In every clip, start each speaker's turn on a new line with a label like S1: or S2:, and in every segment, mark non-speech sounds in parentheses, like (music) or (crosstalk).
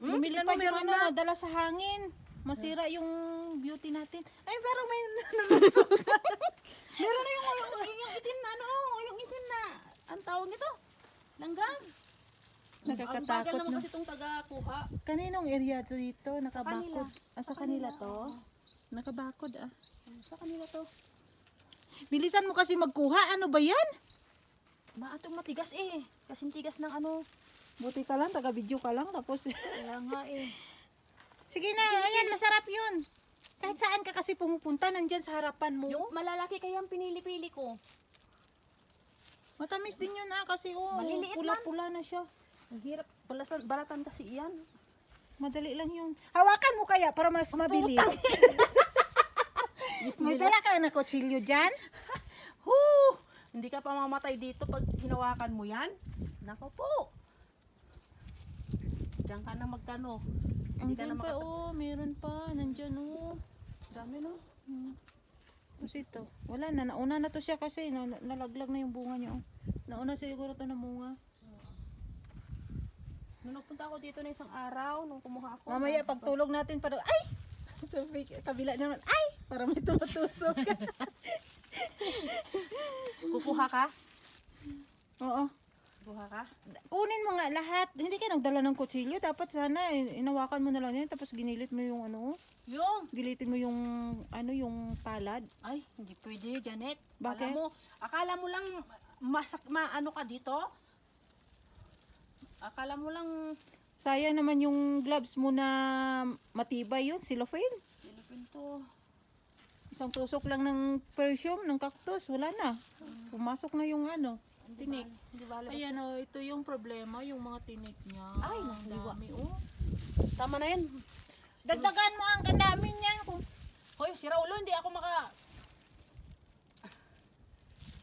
S1: Hmm?
S2: Bumili
S1: Ano,
S2: pa yung
S1: meron
S2: ano,
S1: na?
S2: dala sa hangin. Masira yung beauty natin. Ay, pero may nalusok na. (laughs) (laughs)
S1: Meron na yung, yung, yung itim na ano, yung itim na, ang tawag nito? Langgam. Ang bagal
S2: Nakakatakot
S1: naman
S2: na.
S1: kasi itong taga-kuha.
S2: Kaninong area to dito? Nakabakod.
S1: kanila.
S2: Ah, sa
S1: Sa
S2: kanila
S1: kanila,
S2: to?
S1: oo.
S2: Nakabakod ah.
S1: Sa kanila to.
S2: Bilisan mo kasi magkuha. Ano ba yan?
S1: Maatong matigas eh. Kasing tigas ng ano.
S2: Buti ka lang, taga-video ka lang. Tapos,
S1: Kaya nga eh. (laughs)
S2: sige na, ayan, masarap yun. Kahit saan ka kasi pumupunta, nandyan sa harapan mo.
S1: Yung malalaki kaya ang pinili-pili ko.
S2: Matamis din yun ah, kasi oh,
S1: Maliliit
S2: pula-pula na siya.
S1: Ang hirap. Balatan, balatan kasi iyan.
S2: Madali lang yun. Hawakan mo kaya para mas mabilis. (laughs) May dala ka na kutsilyo dyan? (laughs)
S1: Hindi ka pa mamatay dito pag hinawakan mo yan. Nako po. Diyan ka na magkano. Hindi ka na
S2: pa
S1: makata-
S2: oh, meron pa. Nandyan oh.
S1: Dami no?
S2: Hmm. Tapos ito, wala na, nauna na to siya kasi, na, na- nalaglag na yung bunga niya. oh. Nauna siguro to na bunga.
S1: Nung nagpunta ako dito na isang araw, nung kumuha ako.
S2: Mamaya pagtulog natin para, ay! (laughs) Sa fake- kabila naman, ay! Para may tumutusok. (laughs)
S1: Kukuha ka?
S2: Oo.
S1: Kukuha ka?
S2: Kunin mo nga lahat. Hindi ka nagdala ng kutsilyo. Dapat sana, eh, inawakan mo na lang yan. Tapos ginilit mo yung ano,
S1: Yung!
S2: gilitin mo yung, ano, yung palad.
S1: Ay, hindi pwede, Janet.
S2: Bakit?
S1: Akala mo, akala mo lang masak, maano ka dito? Akala mo lang
S2: Sayang naman yung gloves mo na matibay yun, cellophane.
S1: Philippine to.
S2: Isang tusok lang ng perfume, ng cactus, wala na. Pumasok na yung ano,
S1: Hindi
S2: tinik.
S1: ba- Hindi ba.
S2: Ayan o, ito yung problema, yung mga tinik niya.
S1: Ay,
S2: Ang dami oh.
S1: Tama na yan.
S2: Dagdagan mo ang kandami niya.
S1: Hoy, si Raulo, hindi ako maka...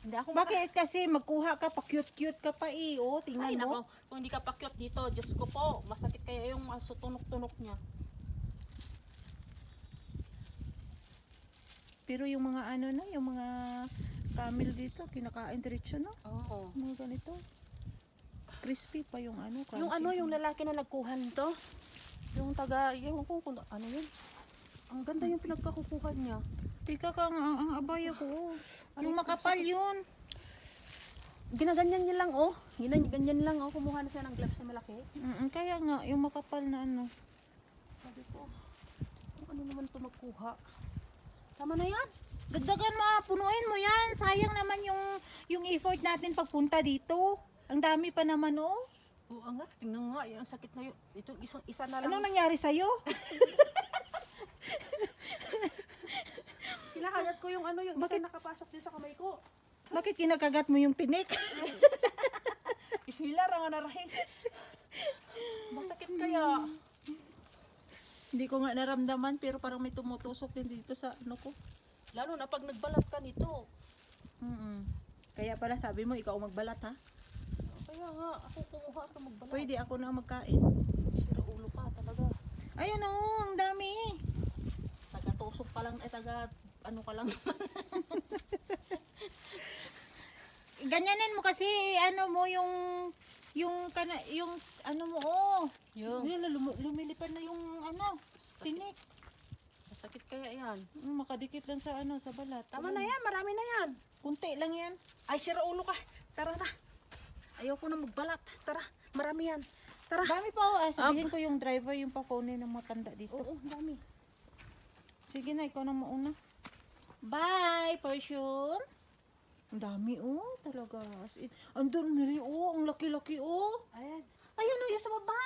S1: Hindi ako maka...
S2: Bakit kasi magkuha ka pa cute-cute ka pa eh. Oh, tingnan
S1: Ay,
S2: mo.
S1: nako. Kung hindi ka pakyot dito, Diyos ko po, masakit kaya yung masutunok-tunok niya.
S2: Pero yung mga ano no, yung mga camel dito, kinakain diretso no.
S1: Oo.
S2: Mga ganito. Crispy pa yung ano.
S1: Yung
S2: crunchy.
S1: ano, yung lalaki na nagkuha nito, yung taga, yung kung kung- ano yun, ang ganda yung pinagkakukuhan niya.
S2: Tika ka nga, ang, ang abaya ko. oh. Yung makapal yun.
S1: Ginaganyan niya lang, oh. Ginaganyan lang, oh. Kumuha na siya ng gloves na malaki.
S2: Mm, kaya nga, yung makapal na ano.
S1: Sabi ko, kung ano naman to magkuha. Tama na yan.
S2: Dagdagan mo, punuin mo yan. Sayang naman yung, yung effort natin pagpunta dito. Ang dami pa naman, oh.
S1: Oo nga, tingnan nga, yung sakit na yun. Ito, isang, isa na lang.
S2: Anong nangyari sa'yo? (laughs)
S1: Kinakagat ko yung ano, yung
S2: Bakit?
S1: isa nakapasok din sa kamay ko.
S2: Bakit kinakagat mo yung tinik? (laughs)
S1: Isila, rangan na rahin. Masakit kaya.
S2: Hindi ko nga naramdaman, pero parang may tumutusok din dito sa ano ko.
S1: Lalo na pag nagbalat ka nito.
S2: Mm Kaya pala sabi mo, ikaw magbalat ha?
S1: Kaya nga, ako kumuha ka magbalat.
S2: Pwede ako na magkain.
S1: Sira ulo ka talaga.
S2: Ayun oh, ang dami.
S1: Taga-tusok ka lang, eh taga, ano ka lang. (laughs)
S2: Ganyanin mo kasi, ano mo, yung, yung, kana, yung, ano mo, oh.
S1: yung,
S2: Yun, lum- lumilipad na yung, ano, tinik.
S1: masakit kaya yan.
S2: Mm, makadikit lang sa, ano, sa balat.
S1: Tama na yan, marami na yan.
S2: Kunti lang yan.
S1: Ay, sira ulo ka. Tara na. Ayoko na magbalat. Tara, marami yan. Tara.
S2: Dami pa, oh. Ah, sabihin ko yung driver, yung pa-phone ng matanda dito.
S1: Oo, dami.
S2: Sige na, ikaw na mauna. Bye, Persian. Ang dami, oh, talaga. As in, andun, Miri, oh, ang laki-laki, oh.
S1: Ayan.
S2: Ayun, oh, yung sa baba.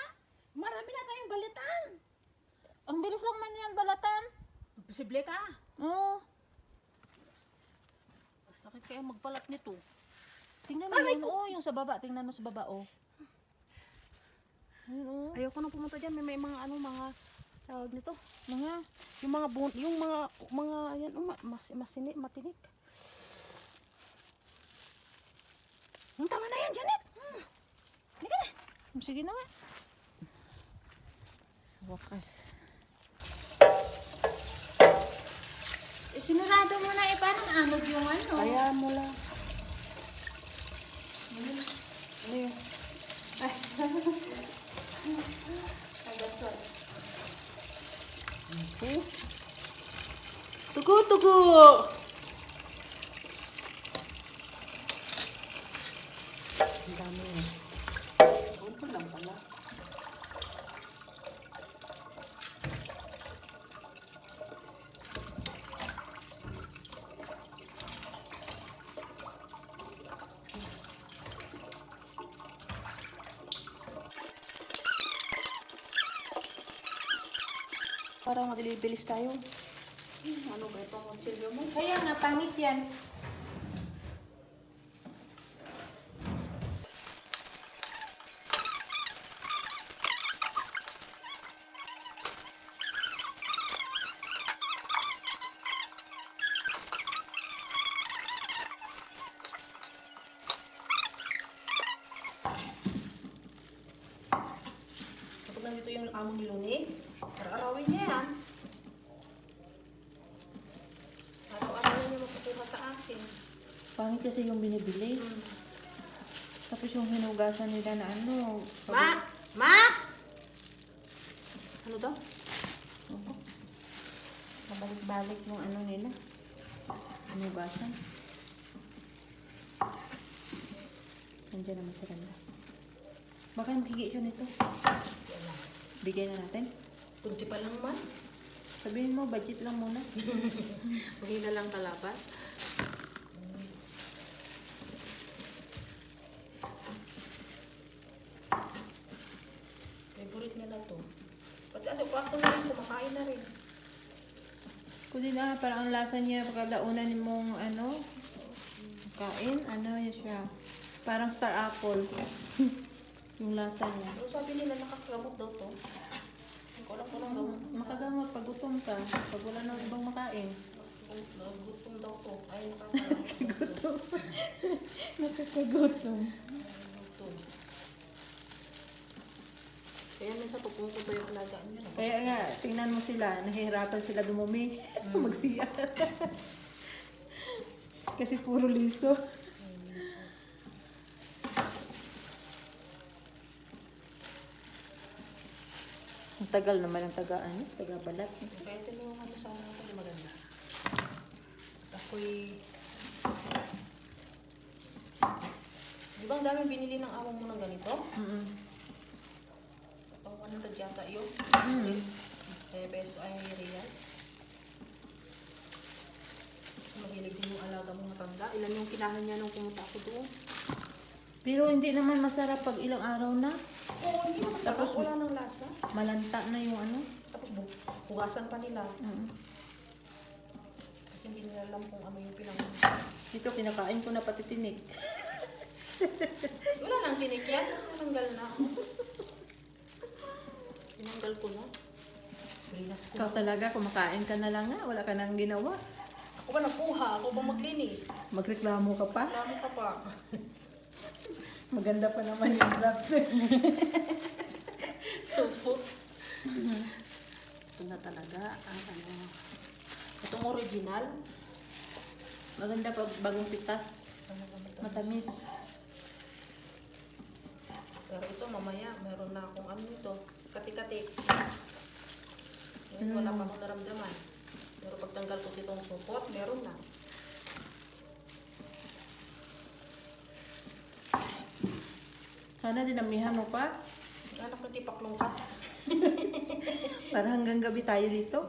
S1: Marami na tayong balitan.
S2: Ang bilis lang man yan, balatan.
S1: Posible ka.
S2: Oh,
S1: Masakit kaya magbalat nito.
S2: tingnan mo yun, oh, yung sa baba. Tingnan mo sa baba, oh. Ayun, oh.
S1: Ayoko na pumunta dyan. May, may mga ano, mga tawag nito.
S2: Mga,
S1: Yung mga bun, yung mga mga yan, oh, ma- mas masini, matinik. Hmm, tama na yan, Janet. Hmm. Halika na.
S2: sige na nga. Sa wakas. Eh, sinurado mo na, eh, paano naanod yung ano?
S1: Kaya mo lang. Ano yun? Ay.
S2: Oh. Tugo, tugo!
S1: Parang maglibilis tayo. Hmm, Ano ba itong kutsilyo mo?
S2: Kaya nga, pangit yan.
S1: Kapag nandito yung amo ni araw-arawin niya yan. Araw-arawin niya makukuha sa akin.
S2: Pangit kasi yung binibili. Tapos yung hinugasan nila na ano.
S1: Ma! Ma! Ano daw?
S2: Pabalik-balik yung ano nila. Hinugasan. Nandiyan naman si Randa. Baka magiging siya nito. Bigay na natin.
S1: Kunti pa lang man.
S2: Sabihin mo, budget lang muna. (laughs)
S1: Mahina lang kalaban. Favorite nila to. Pati ano, pa ako na rin, kumakain na rin.
S2: Kundi na, parang ang lasa niya pagkalaunan mong ano, kain, ano yun siya. Parang star apple. (laughs) yung lasa niya.
S1: Ano sabi nila nakakagamot daw to? Ko anong gamot.
S2: Makagamot pag gutom ka, pag wala nang ibang makain.
S1: Nagutom daw to. Ay.
S2: Nakakagutom.
S1: Gutom. Kaya minsan pupunta ko yung alagaan niya.
S2: Kaya nga, tingnan mo sila, nahihirapan sila dumumi, magsiya. Kasi puro liso. Tagal naman ang taga, ano, taga balat.
S1: Kaya tinulungan mo sana ako di maganda. At ako'y... Di ba ang daming binili ng amo mo ng ganito?
S2: Mm-mm.
S1: Pang 100 yata yun.
S2: Mm.
S1: Eh, peso ay real. Mahilig din yung alaga mong matanda. Ilan yung kinahan niya nung pumunta ako doon?
S2: Pero hindi naman masarap pag ilang araw na.
S1: Oo, hindi naman
S2: Tapos-
S1: wala ng lasa.
S2: Malanta na yung ano.
S1: Tapos hugasan pa nila.
S2: Mm.
S1: Kasi hindi nila alam kung ano yung pinang...
S2: Dito, kinakain ko na pati tinik.
S1: Wala nang tinik yan. Tinanggal na. (laughs) Tinanggal ko na. Brinas ko.
S2: Ikaw talaga, kumakain ka na lang nga. Wala ka nang ginawa.
S1: Ako ba nakuha? Ako ba maglinis?
S2: Magreklamo ka pa.
S1: Reklamo ka pa. (laughs)
S2: Maganda pa naman yung drops. (laughs)
S1: Supot. Ito na talaga ang ano. Itong original.
S2: Maganda pa bagong pitas.
S1: Ito?
S2: Matamis.
S1: Pero ito mamaya, meron na akong ano nito. Kati-kati. Ngayon, Wala pa akong naramdaman. Pero pagtanggal ko itong supot, meron na.
S2: Sana dinamihan mo pa.
S1: Anak ng tipaklong ka. (laughs)
S2: Para hanggang gabi tayo dito.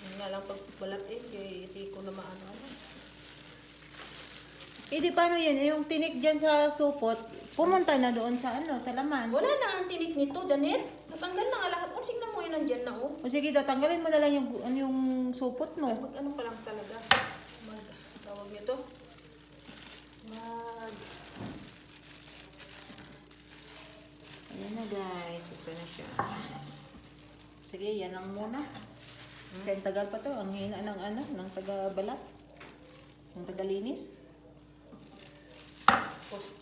S1: Yun nga lang pag balat eh, di, di ko na maano ano.
S2: Eh di paano yan? Eh, Yung tinik dyan sa supot, pumunta na doon sa ano, sa laman.
S1: Wala na ang tinik nito, Janet. Natanggal na nga lahat. O, tingnan mo yun, nandyan na, oh.
S2: O sige, tatanggalin mo na lang yung, ano, yung supot mo.
S1: Mag ano pa lang talaga. Mag, tawag nito. Mag,
S2: Ayan na guys, ito na siya. Sige, yan lang muna. Kasi ang tagal pa to, ang hina ng ano, ng taga-balat. Ng taga-linis.
S1: post